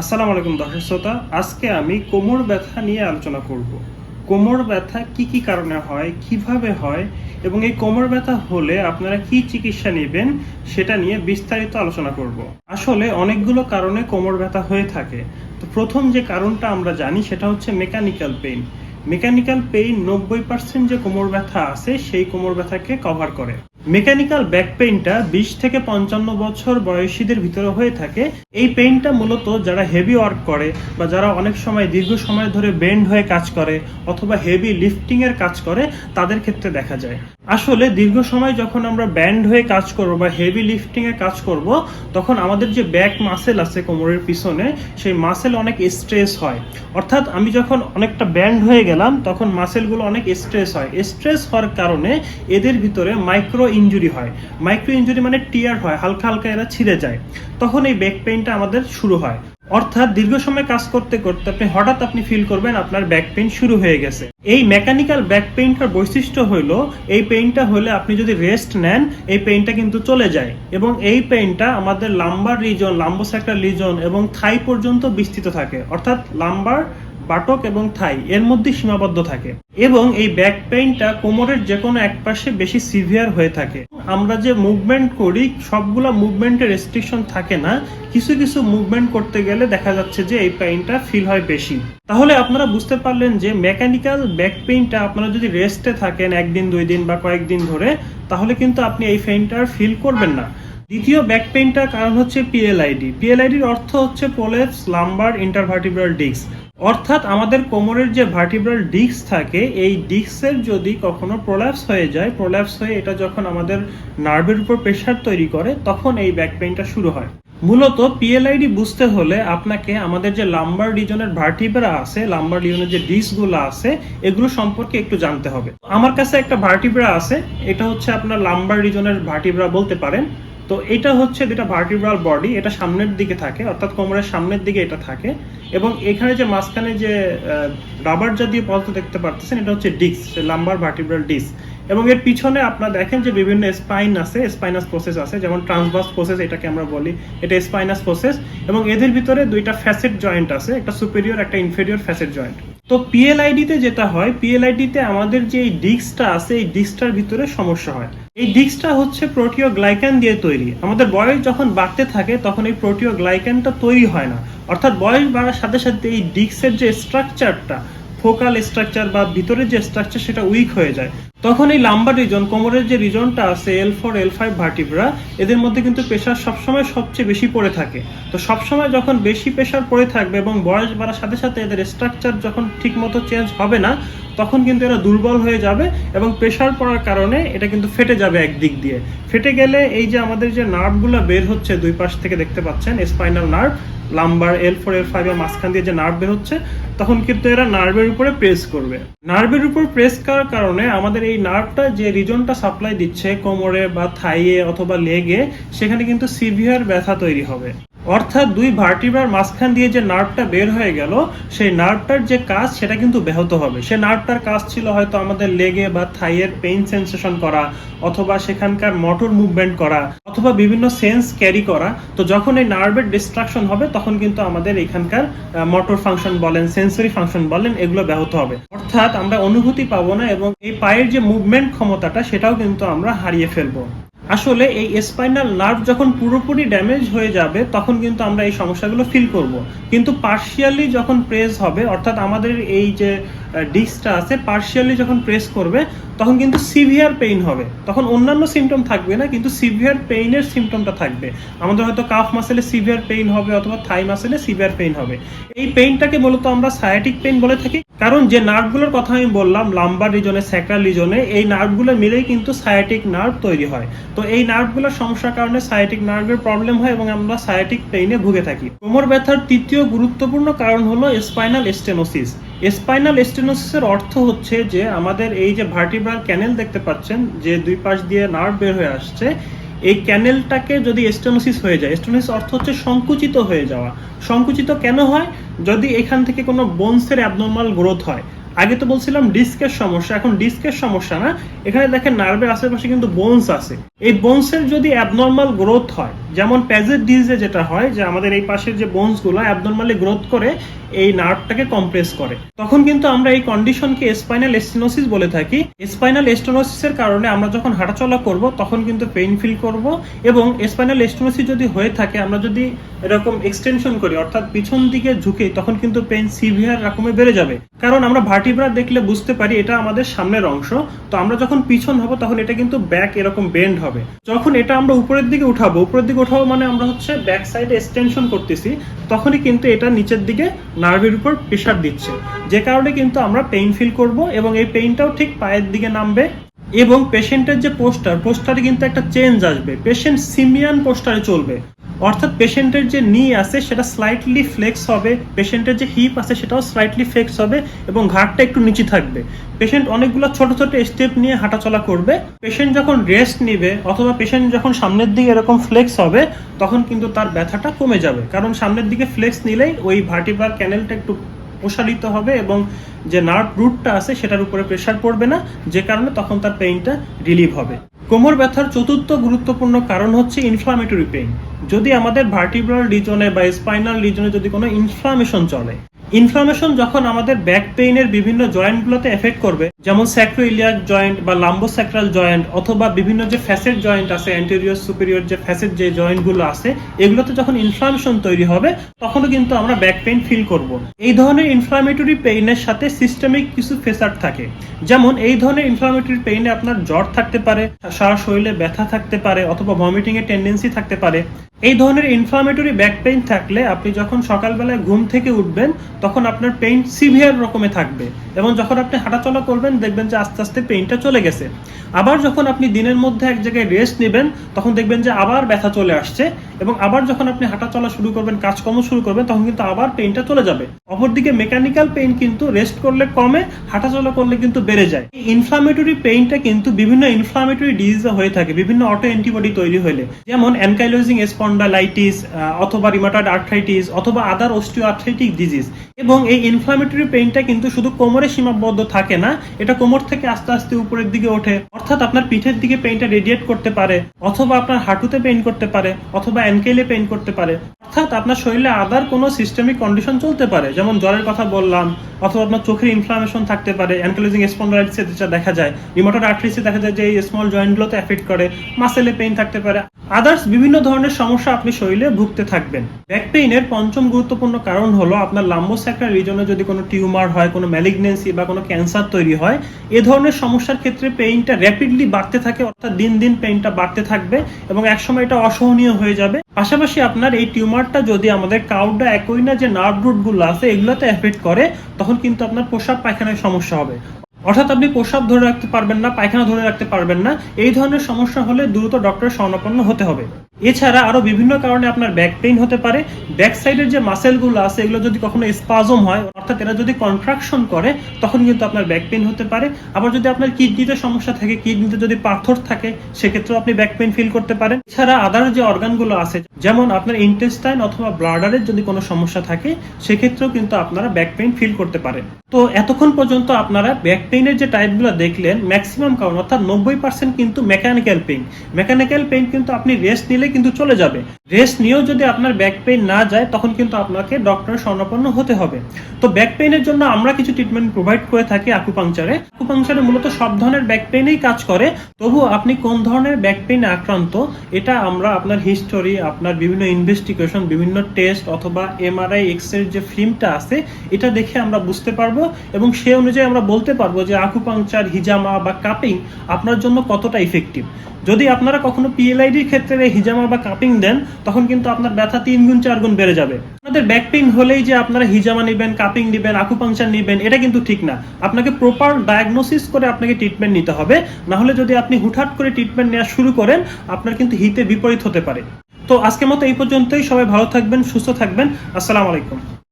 আসসালামু আলাইকুম দর্শক শ্রোতা, আজকে আমি কোমর ব্যথা নিয়ে আলোচনা করব। কোমর ব্যথা কি কি কারণে হয়, কীভাবে হয়, এবং এই কোমর ব্যথা হলে আপনারা কি চিকিৎসা নেবেন সেটা নিয়ে বিস্তারিত আলোচনা করব। আসলে অনেকগুলো কারণে কোমর ব্যথা হয়ে থাকে। তো প্রথম যে কারণটা আমরা জানি সেটা হচ্ছে মেকানিক্যাল পেইন। মেকানিক্যাল পেইন নব্বই পার্সেন্ট যে কোমর ব্যথা আছে, সেই কোমর ব্যথাকে কভার করে। মেকানিক্যাল ব্যাক পেইনটা বিশ থেকে পঞ্চান্ন বছর বয়সীদের ভিতরে হয়ে থাকে। এই পেইনটা মূলত যারা হেভি ওয়ার্ক করে বা যারা অনেক সময় দীর্ঘ সময় ধরে বেন্ড হয়ে কাজ করে অথবা হেভি লিফটিং এর কাজ করে, তাদের ক্ষেত্রে দেখা যায়। আসলে দীর্ঘ সময় যখন আমরা ব্যান্ড হয়ে কাজ করব বা হেভি লিফটিং এ কাজ করব, তখন আমাদের যে ব্যাক মাসেল আছে কোমরের পিছনে, সেই মাসেল অনেক স্ট্রেস হয়। অর্থাৎ আমি যখন অনেকটা ব্যান্ড হয়ে গেলাম, তখন মাসেলগুলো অনেক স্ট্রেস হয়। স্ট্রেস হওয়ার কারণে এদের ভিতরে মাইক্রো ইনজুরি হয়। মাইক্রো ইনজুরি মানে টিয়ার হয়, হালকা হালকা এরা ছিঁড়ে যায়। তখন এই ব্যাক পেইনটা আমাদের শুরু হয়। অর্থাৎ দীর্ঘ সময় কাজ করতে করতে আপনি হঠাৎ আপনি ফিল করবেন আপনার ব্যাক পেইন শুরু হয়ে গেছে। এই মেকানিক্যাল ব্যাক পেইনটার বৈশিষ্ট্য হইল, এই পেইনটা হলে আপনি যদি রেস্ট নেন, এই পেইনটা কিন্তু চলে যায়। এবং এই পেইনটা আমাদের লাম্বার রিজন লাম্বোস্যাক্রাল রিজন এবং থাই পর্যন্ত বিস্তৃত থাকে। অর্থাৎ লাম্বার বাটক এবং থাই এর মধ্যে সীমাবদ্ধ থাকে এবং এই ব্যাক পেইনটা কোমরের যে কোনো এক পাশে বেশি সিভিয়ার হয়ে থাকে। আমরা যে মুভমেন্ট করি, সবগুলা মুভমেন্টের রেস্ট্রিকশন থাকে না। কিছু কিছু মুভমেন্ট করতে গেলে দেখা যাচ্ছে যে এই পেইনটা ফিল হয় বেশি। তাহলে আপনারা বুঝতে পারলেন যে মেকানিক্যাল ব্যাক পেইনটা আপনারা যদি রেস্টে থাকেন একদিন, দুই দিন বা কয়েকদিন ধরে, তাহলে কিন্তু আপনি এই পেইনটা ফিল করবেন না। দ্বিতীয় ব্যাক পেইনটার কারণ হচ্ছে পিএলআইডি পিএলআইডির অর্থ হচ্ছে পোলেপস লাম্বার ইন্টারভার্টিব্রাল ডিস্ক অর্থাৎ আমাদের কোমরের যে ভার্টিব্রাল ডিস্ক থাকে, এই ডিস্কের যদি কখনো প্রোল্যাপস হয়ে যায় প্রোল্যাপস হয়ে এটা যখন আমাদের নার্ভের উপর প্রেশার তৈরি করে, তখন এই ব্যাক পেইনটা শুরু হয়। মূলত পিএলআইডি বুঝতে হলে আপনাকে আমাদের যে লাম্বার রিজনের ভার্টিব্রা আছে লাম্বার রিজনের যে ডিস্কগুলো আছে, এগুলো সম্পর্কে একটু জানতে হবে। আমার কাছে একটা ভার্টিব্রা আছে, এটা হচ্ছে আপনার লাম্বার রিজনের ভার্টিব্রা বলতে পারেন। তো এটা হচ্ছে যেটা ভার্টিব্রাল বডি এটা সামনের দিকে থাকে, অর্থাৎ কোমরের সামনের দিকে এটা থাকে। এবং এখানে যে মাঝখানে যে রাবার জাতীয় পদার্থ দেখতে পারতেছেন, এটা হচ্ছে ডিস্ক লাম্বার ভার্টিব্রাল ডিস্ক এবং এর পিছনে আপনারা দেখেন যে বিভিন্ন স্পাইন আছে স্পাইনাস প্রসেস আছে, যেমন ট্রান্সভার্স প্রসেস এটাকে আমরা বলি, এটা স্পাইনাস প্রসেস এবং এদের ভিতরে দুইটা ফ্যাসেট জয়েন্ট আছে, একটা সুপেরিয়র একটা ইনফেরিয়র ফ্যাসেট জয়েন্ট তো পিএলআইডিতে যেটা হয় পিএলআইডিতে আমাদের যে এই ডিস্কটা আছে, এই ডিস্কটার ভিতরে সমস্যা হয়। এই ডিস্কটা হচ্ছে প্রোটিও গ্লাইকান দিয়ে তৈরি। আমাদের বয়স যখন বাড়তে থাকে, তখন এই প্রোটিও গ্লাইকানটা তৈরি হয় না। অর্থাৎ বয়স বাড়ার সাথে সাথে এই ডিস্কের যে স্ট্রাকচারটা ফোকাল স্ট্রাকচার বা ভিতরের যে স্ট্রাকচার সেটা উইক হয়ে যায়। তখন এই লাম্বার রিজন কোমরের যে রিজনটা আছে L four L five vertebra এদের মধ্যে কিন্তু প্রেশার সবসময় সবচেয়ে বেশি পড়ে থাকে। তো সবসময় যখন বেশি প্রেশার পড়ে থাকবে এবং বয়স বাড়ার সাথে সাথে এদের স্ট্রাকচার যখন ঠিক মতো চেঞ্জ হবে না, তখন কিন্তু এরা দুর্বল হয়ে যাবে এবং প্রেশার পড়ার কারণে এটা কিন্তু ফেটে যাবে একদিক দিয়ে। ফেটে গেলে এই যে আমাদের যে নার্ভগুলো বের হচ্ছে দুই পাশ থেকে দেখতে পাচ্ছেন spinal nerve lumbar L four L five এর মাঝখান দিয়ে যে নার্ভ বের হচ্ছে, তখন কিন্তু এরা নার্ভের উপরে প্রেস করবে। নার্ভের উপর প্রেস করার কারণে আমাদের এই নার্ভটা যে রিজনটা সাপ্লাই দিচ্ছে কোমরে বা থাইয়ে অথবা লেগে সেখানে কিন্তু সিভিয়ার ব্যথা তৈরি হবে। অর্থাৎ দুই ভার্টিব্রার মাঝখান দিয়ে যে নার্ভটা বের হয়ে গেল, সেই নার্ভটার যে কাজ, সেটা কিন্তু ব্যাহত হবে। সে নার্ভটার কাজ ছিল হয়তো আমাদের লেগে বা থাইয়ের পেইন সেন্সেশন করা, অথবা সেখানকার মোটর মুভমেন্ট করা, অথবা বিভিন্ন সেন্স ক্যারি করা। তো যখন এই নার্ভের ডিস্ট্রাকশন হবে, তখন কিন্তু আমাদের এখানকার মোটর ফাংশন বলেন সেন্সরি ফাংশন বলেন, এগুলো ব্যাহত হবে। অর্থাৎ আমরা অনুভূতি পাবো না এবং এই পায়ের যে মুভমেন্ট ক্ষমতাটা, সেটাও কিন্তু আমরা হারিয়ে ফেলব। আসলে এই স্পাইনাল নার্ভ যখন পুরোপুরি ড্যামেজ হয়ে যাবে, তখন কিন্তু আমরা এই সমস্যাগুলো ফিল করব। কিন্তু পার্শিয়ালি যখন প্রেস হবে, অর্থাৎ আমাদের এই যে ডিস্কটা আছে পার্শিয়ালি যখন প্রেস করবে, তখন কিন্তু সিভিয়ার পেইন হবে। তখন অন্যান্য সিমটম থাকবে না, কিন্তু সিভিয়ার পেইনের সিমটমটা থাকবে। আমাদের হয়তো কাফ মাসেলে সিভিয়ার পেইন হবে অথবা থাই মাসেলে সিভিয়ার পেইন হবে। এই পেইনটাকে মূলত আমরা সায়াটিক পেইন বলে থাকি। কারণ যে নার্ভগুলোর কথা আমি বললাম লাম্বার রিজনে স্যাক্রাল রিজনে এই নার্ভগুলো মিলেই কিন্তু সায়াটিক নার্ভ তৈরি হয়। তো এই নার্ভগুলোর সমস্যার কারণে সায়াটিক নার্ভের প্রবলেম হয় এবং আমরা সায়াটিক পেইনে ভুগে থাকি। কোমর ব্যথার তৃতীয় গুরুত্বপূর্ণ কারণ হলো স্পাইনাল স্টেনোসিস স্পাইনাল স্টেনোসিসের অর্থ হচ্ছে যে আমাদের এই যে ভার্টিব্রাল ক্যানেল দেখতে পাচ্ছেন, যে দুই পাশ দিয়ে নার্ভ বের হয়ে আসছে, এই ক্যানেলটাকে যদি স্টেনোসিস হয়ে যায় স্টেনোসিস অর্থ হচ্ছে সংকুচিত হয়ে যাওয়া। সংকুচিত কেন হয়? যদি এখান থেকে কোনো বোনসের অ্যাবনর্মাল গ্রোথ হয় আগে তো বলছিলাম ডিস্কের সমস্যা, এখন ডিস্কের সমস্যা না। এখানে দেখেন নার্ভের আশেপাশে কিন্তু বোনস আছে। এই বোনসের যদি অ্যাবনর্মাল গ্রোথ হয়, যেমন প্যাজের ডিজিজে যেটা হয়, যে আমাদের এই পাশের যে বোনসগুলো অ্যাবনর্মালি গ্রোথ করে, এই নার্ভটাকে কম্প্রেস করে। তখন কিন্তু আমরা এই কন্ডিশনকে স্পাইনাল এস্টিনোসিস বলে থাকি। স্পাইনাল এস্টিনোসিসের কারণে আমরা যখন হাঁটাচলা করব, তখন কিন্তু পেইন ফিল করব এবং স্পাইনাল এস্টিনোসিস যদি হয়ে থাকে, আমরা যদি এরকম এক্সটেনশন করি, অর্থাৎ পিছন দিকে ঝুঁকে, তখন কিন্তু পেইন সিভিয়ার রকমে বেড়ে যাবে। কারণ আমরা ভার্টিব্রা দেখলে বুঝতে পারি এটা আমাদের সামনের অংশ। তো আমরা যখন পিছন হব তখন এটা কিন্তু ব্যাক এরকম বেন্ড হবে। যখন এটা আমরা উপরের দিকে উঠাবো, উপরের দিকে উঠাবো মানে আমরা হচ্ছে ব্যাক সাইডে এক্সটেনশন করতেছি, তখনই কিন্তু এটা নিচের দিকে নার্ভের উপর প্রেশার দিচ্ছে। যে কারণে কিন্তু আমরা পেইন ফিল করব এবং এই পেইনটাও ঠিক পায়ের দিকে নামবে এবং পেশেন্টের যে পোস্টার পোস্টারে কিন্তু একটা চেঞ্জ আসবে। পেশেন্ট সিমিয়ান পোস্টারে চলবে। অর্থাৎ পেশেন্টের যে নি আছে, সেটা স্লাইটলি ফ্লেক্স হবে। পেশেন্টের যে হিপ আছে, সেটাও স্লাইটলি ফ্লেক্স হবে এবং ঘাটটা একটু নিচে থাকবে। পেশেন্ট অনেকগুলো ছোট ছোট স্টেপ নিয়ে হাঁটাচলা করবে। পেশেন্ট যখন রেস্ট নিবে অথবা পেশেন্ট যখন সামনের দিকে এরকম ফ্লেক্স হবে, তখন কিন্তু তার ব্যথাটা কমে যাবে। কারণ সামনের দিকে ফ্লেক্স নিলেই ওই ভার্টিবার ক্যানেলটা একটু প্রসারিত হবে এবং যে নার্ভ রুটটা আছে, সেটার উপরে প্রেশার পড়বে না। যে কারণে তখন তার পেইনটা রিলিভ হবে। কোমর ব্যথার চতুর্থ গুরুত্বপূর্ণ কারণ হচ্ছে ইনফ্লামেটরি পেইন যদি আমাদের ভার্টিব্রাল রিজনে বা স্পাইনাল রিজনে যদি কোনো ইনফ্লামেশন চলে ইনফ্লামেশন যখন আমাদের ব্যাক পেইনের বিভিন্ন জয়েন্টগুলোতে এফেক্ট করবে, যেমন স্যাক্রোইলিয়াক জয়েন্ট বা লাম্বোস্যাক্রাল জয়েন্ট অথবা বিভিন্ন যে ফ্যাসেট জয়েন্ট আছে অ্যান্টেরিয়র সুপেরিয়র যে ফ্যাসেট যে জয়েন্টগুলো আছে, এগুলোতে যখন ইনফ্লামেশন তৈরি হবে, তখনও কিন্তু আমরা ব্যাক পেইন ফিল করব। এই ধরনের ইনফ্লামেটরি পেইনের সাথে সিস্টেমিক কিছু ফেসার থাকে। যেমন এই ধরনের ইনফ্লামেটরি পেইনে আপনার জ্বর থাকতে পারে, সারা শরীরে ব্যথা থাকতে পারে অথবা ভমিটিং এর টেন্ডেন্সি থাকতে পারে। এই ধরনের ইনফ্লামেটরি ব্যাক পেইন থাকলে আপনি যখন সকালবেলায় ঘুম থেকে উঠবেন তখন আপনার পেইন সিভিয়ার রকমে থাকবে এবং যখন আপনি হাঁটাচলা করবেন, দেখবেন যে আস্তে আস্তে পেইনটা চলে গেছে। আবার যখন আপনি দিনের মধ্যে এক জায়গায় রেস্ট নেবেন, তখন দেখবেন যে আবার ব্যথা চলে আসছে। এবং আবার যখন আপনি হাঁটাচলা শুরু করবেন, কাজকর্ম শুরু করবেন, তখন কিন্তু আবার পেইনটা চলে যাবে। অপরদিকে মেকানিক্যাল পেইন কিন্তু রেস্ট করলে কমে হাঁটাচলা করলে কিন্তু বেড়ে যায়। এই ইনফ্লামেটরি পেইনটা কিন্তু বিভিন্ন ইনফ্লামেটরি ডিজিজে হয়ে থাকে, বিভিন্ন অটো অ্যান্টিবডি তৈরি হলে। যেমন অ্যানকাইলোজিং স্পন্ডালাইটিস অথবা রিমাটয়েড আর্থ্রাইটিস অথবা আদার অস্টিও আর্থ্রাইটিক ডিজিজ এবং এই ইনফ্লামেটরি পেইনটা কিন্তু শুধু কোমরে সীমাবদ্ধ থাকে না, এটা কোমর থেকে আস্তে আস্তে উপরের দিকে ওঠে। অর্থাৎ আপনার পিঠের দিকে পেইনটা রেডিয়েট করতে পারে, অথবা আপনার হাঁটুতে পেইন করতে পারে, অথবা অ্যানকেলে পেইন্ট করতে পারে। অর্থাৎ আপনার শরীরে আদার কোনো সিস্টেমিক কন্ডিশন চলতে পারে, যেমন জ্বরের কথা বললাম, অথবা আপনার চোখের ইনফ্লামেশন থাকতে পারে অ্যানকালোজিং স্পন্ডালাইটিসে যেটা দেখা যায় রিমোটর আর্ট্রিসে দেখা যায় যে এই স্মল জয়েন্টগুলোতে এফেক্ট করে মাসেলে পেইন থাকতে পারে। আদার্স বিভিন্ন ধরনের সমস্যা আপনি শরীরে ভুগতে থাকবেন। ব্যাক পেইনের পঞ্চম গুরুত্বপূর্ণ কারণ হলো আপনার লাম্বোস্যাক্রাল রিজনে যদি কোনো টিউমার হয়, কোনো ম্যালিগনেন্সি বা কোনো ক্যান্সার তৈরি হয়, এ ধরনের সমস্যার ক্ষেত্রে পেইনটা র্যাপিডলি বাড়তে থাকে, অর্থাৎ দিন দিন পেইনটা বাড়তে থাকবে এবং একসময় এটা অসহনীয় হয়ে যাবে। পাশাপাশি আপনার এই টিউমারটা যদি আমাদের কাউডা একই না যে নার্ভ রুটগুলো আছে, এগুলোতে এফেক্ট করে, তখন কিন্তু আপনার পোশাক পায়খানায় সমস্যা হবে। অর্থাৎ আপনি প্রসাব ধরে রাখতে পারবেন না, পায়খানা ধরে রাখতে পারবেন না। এই ধরনের সমস্যা হলে দ্রুত ডক্টরের শরণাপন্ন হতে হবে। এছাড়া আরও বিভিন্ন কারণে আপনার ব্যাক পেইন হতে পারে। ব্যাক সাইডের যে মাসেলগুলো আছে, এগুলো যদি কখনো স্পাজম হয়, অর্থাৎ এরা যদি কন্ট্রাকশন করে, তখন কিন্তু আপনার ব্যাক পেইন হতে পারে। আবার যদি আপনার কিডনিতে সমস্যা থাকে কিডনিতে যদি পাথর থাকে, সেক্ষেত্রেও আপনি ব্যাক পেইন ফিল করতে পারেন। এছাড়া আদার যে অর্গানগুলো আছে, যেমন আপনার ইন্টেস্টাইন অথবা ব্লাডারের যদি কোনো সমস্যা থাকে, সেক্ষেত্রেও কিন্তু আপনারা ব্যাক পেইন ফিল করতে পারেন। তো এতক্ষণ পর্যন্ত আপনারা ব্যাক পেইনের যে টাইপগুলো দেখলেন ম্যাক্সিমাম কারণ অর্থাৎ নব্বই পার্সেন্ট কিন্তু মেকানিক্যাল পেইন মেকানিক্যাল পেইন কিন্তু আপনি রেস্ট নিলে কিন্তু চলে যাবে। রেস্ট নিয়েও যদি আপনার ব্যাক পেইন না যায়, তখন কিন্তু আপনাকে ডক্টরের শরণাপন্ন হতে হবে। তো ব্যাক পেইনের জন্য আমরা কিছু ট্রিটমেন্ট প্রোভাইড করে থাকি আকুপাংচারে আকুপাংচারে মূলত সব ধরনের ব্যাক পেইনেই কাজ করে। তবু আপনি কোন ধরনের ব্যাক পেইনে আক্রান্ত, এটা আমরা আপনার হিস্টোরি আপনার বিভিন্ন ইনভেস্টিগেশন বিভিন্ন টেস্ট অথবা এমআরআই এক্সের যে ফিল্মটা আছে, এটা দেখে আমরা বুঝতে পারব এবং সে অনুযায়ী আমরা বলতে পারব যে আকুপাংচার হিজামা বা কাপিং আপনার জন্য কতটা ইফেক্টিভ যদি আপনারা কখনো পিএলআইডির ক্ষেত্রে এই হিজামা বা কাপিং দেন, তখন কিন্তু আপনার ব্যথা তিন গুণ, চার গুণ বেড়ে যাবে। আপনাদের ব্যাক পেইন হলেই যে আপনারা হিজামা নেবেন কাপিং নেবেন আকুপাংচার নেবেন, এটা কিন্তু ঠিক না। আপনাকে প্রপার ডায়াগনোসিস করে আপনাকে ট্রিটমেন্ট নিতে হবে। না হলে যদি আপনি হুটহাট করে ট্রিটমেন্ট নেওয়া শুরু করেন, আপনার কিন্তু হিতে বিপরীত হতে পারে। তো আজকের মতো এই পর্যন্তই। সবাই ভালো থাকবেন, সুস্থ থাকবেন। আসসালামু আলাইকুম।